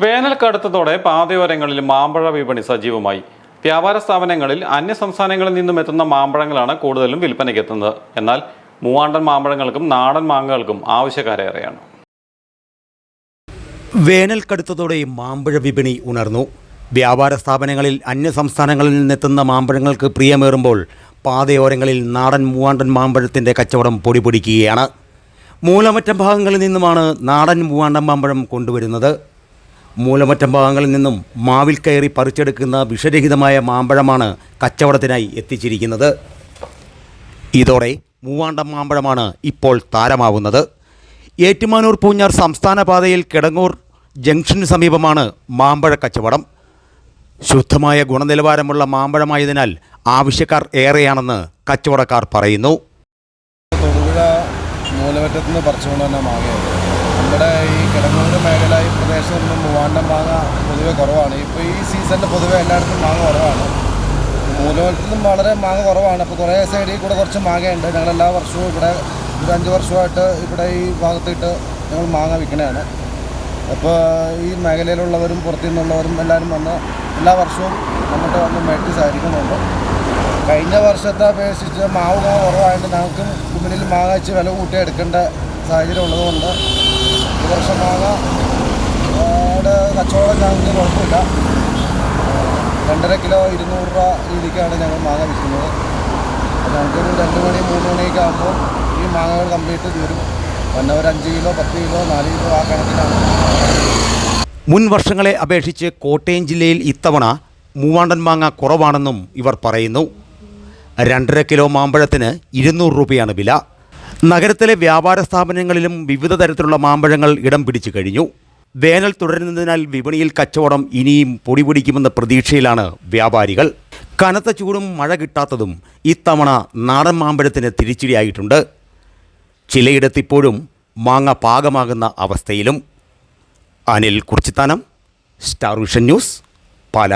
വേനൽ കടുത്തതോടെ പാതയോരങ്ങളിൽ മാമ്പഴ വിപണി സജീവമായി. വ്യാപാര സ്ഥാപനങ്ങളിൽ അന്യ സംസ്ഥാനങ്ങളിൽ നിന്നും എത്തുന്ന മാമ്പഴങ്ങളാണ് കൂടുതലും വിൽപ്പനയ്ക്കെത്തുന്നത് എന്നാൽ മൂവാണ്ടൻ മാമ്പഴങ്ങൾക്കും നാടൻ മാങ്ങകൾക്കും ആവശ്യക്കാരേറെയാണ്. വേനൽ കടുത്തതോടെ മാമ്പഴ വിപണി ഉണർന്നു. വ്യാപാര സ്ഥാപനങ്ങളിൽ അന്യ സംസ്ഥാനങ്ങളിൽ നിന്നെത്തുന്ന മാമ്പഴങ്ങൾക്ക് പ്രിയമേറുമ്പോൾ പാതയോരങ്ങളിൽ നാടൻ മൂവാണ്ടൻ മാമ്പഴത്തിന്റെ കച്ചവടം പൊടിപൊടിക്കുകയാണ്. മൂലമറ്റ ഭാഗങ്ങളിൽ നിന്നുമാണ് നാടൻ മൂവാണ്ടൻ മാമ്പഴം കൊണ്ടുവരുന്നത്. മൂലമറ്റം ഭാഗങ്ങളിൽ നിന്നും മാവിൽ കയറി പറിച്ചെടുക്കുന്ന വിഷരഹിതമായ മാമ്പഴമാണ് കച്ചവടത്തിനായി എത്തിച്ചിരിക്കുന്നത്. ഇതോടെ മൂവാണ്ടം മാമ്പഴമാണ് ഇപ്പോൾ താരമാവുന്നത്. ഏറ്റുമാനൂർ പൂഞ്ഞാർ സംസ്ഥാന പാതയിൽ കിടങ്ങൂർ ജംഗ്ഷന് സമീപമാണ് മാമ്പഴ കച്ചവടം. ശുദ്ധമായ ഗുണനിലവാരമുള്ള മാമ്പഴമായതിനാൽ ആവശ്യക്കാർ ഏറെയാണെന്ന് കച്ചവടക്കാർ പറയുന്നു. മൂലമറ്റത്തുനിന്ന് പറിച്ചുകൊണ്ട് തന്നെ മാങ്ങയുണ്ട് നമ്മുടെ ഈ കിടങ്ങൂർ മേഖല ഈ പ്രദേശത്ത് നിന്ന് മൂവാണ്ടം മാങ്ങ പൊതുവെ കുറവാണ്. ഇപ്പോൾ ഈ സീസണിൽ പൊതുവെ എല്ലായിടത്തും മാങ്ങ കുറവാണ്. മൂലമറ്റത്തും വളരെ മാങ്ങ കുറവാണ്. അപ്പോൾ കുറേ സൈഡിൽ കൂടെ കുറച്ച് മാങ്ങയുണ്ട്. ഞങ്ങൾ എല്ലാ വർഷവും ഇവിടെ ഒരു അഞ്ച് വർഷമായിട്ട് ഇവിടെ ഈ ഭാഗത്തിട്ട് ഞങ്ങൾ മാങ്ങ വിൽക്കണതാണ് അപ്പോൾ ഈ മേഖലയിലുള്ളവരും പുറത്തു നിന്നുള്ളവരും എല്ലാവരും വന്ന് എല്ലാ വർഷവും നമ്മുടെ വന്ന് മേടിച്ച് സാധിക്കുന്നുണ്ട് കഴിഞ്ഞ വർഷത്തെ അപേക്ഷിച്ച് മാവ് മാങ്ങ കുറവായതുകൊണ്ട് ഞങ്ങൾക്ക് മുന്നിൽ മാങ്ങ വെച്ച് വില കൂട്ടി എടുക്കേണ്ട സാഹചര്യം ഉള്ളതുകൊണ്ട് ഈ വർഷം മാങ്ങ രണ്ടര കിലോ ഇരുന്നൂറ് രൂപ രീതിക്കാണ് ഞങ്ങൾ മാങ്ങ വിൽക്കുന്നത്. അപ്പോൾ ഞങ്ങൾക്കൊരു രണ്ട് മണി മൂന്ന് മണിയൊക്കെ ആകുമ്പോൾ ഈ മാങ്ങകൾ കംപ്ലീറ്റ് തീരും. പിന്നെ ഒരു അഞ്ച് കിലോ പത്ത് കിലോ നാല് കിലോ ആ കണക്കിലാണ്. മുൻ വർഷങ്ങളെ അപേക്ഷിച്ച് കോട്ടയം ജില്ലയിൽ ഇത്തവണ മൂവാണ്ടൻ മാങ്ങ കുറവാണെന്നും ഇവർ പറയുന്നു. രണ്ടര കിലോ മാമ്പഴത്തിന് ഇരുന്നൂറ് രൂപയാണ് വില. നഗരത്തിലെ വ്യാപാര സ്ഥാപനങ്ങളിലും വിവിധ തരത്തിലുള്ള മാമ്പഴങ്ങൾ ഇടം പിടിച്ചു കഴിഞ്ഞു. വേനൽ തുടരുന്നതിനാൽ വിപണിയിൽ കച്ചവടം ഇനിയും പൊടിപിടിക്കുമെന്ന പ്രതീക്ഷയിലാണ് വ്യാപാരികൾ. കനത്ത ചൂടും മഴ കിട്ടാത്തതും ഇത്തവണ നാടൻ മാമ്പഴത്തിന് തിരിച്ചടിയായിട്ടുണ്ട്. ചിലയിടത്തിപ്പോഴും മാങ്ങ പാകമാകുന്ന അവസ്ഥയിലും. Anil Kurichithanam star vision news Pala.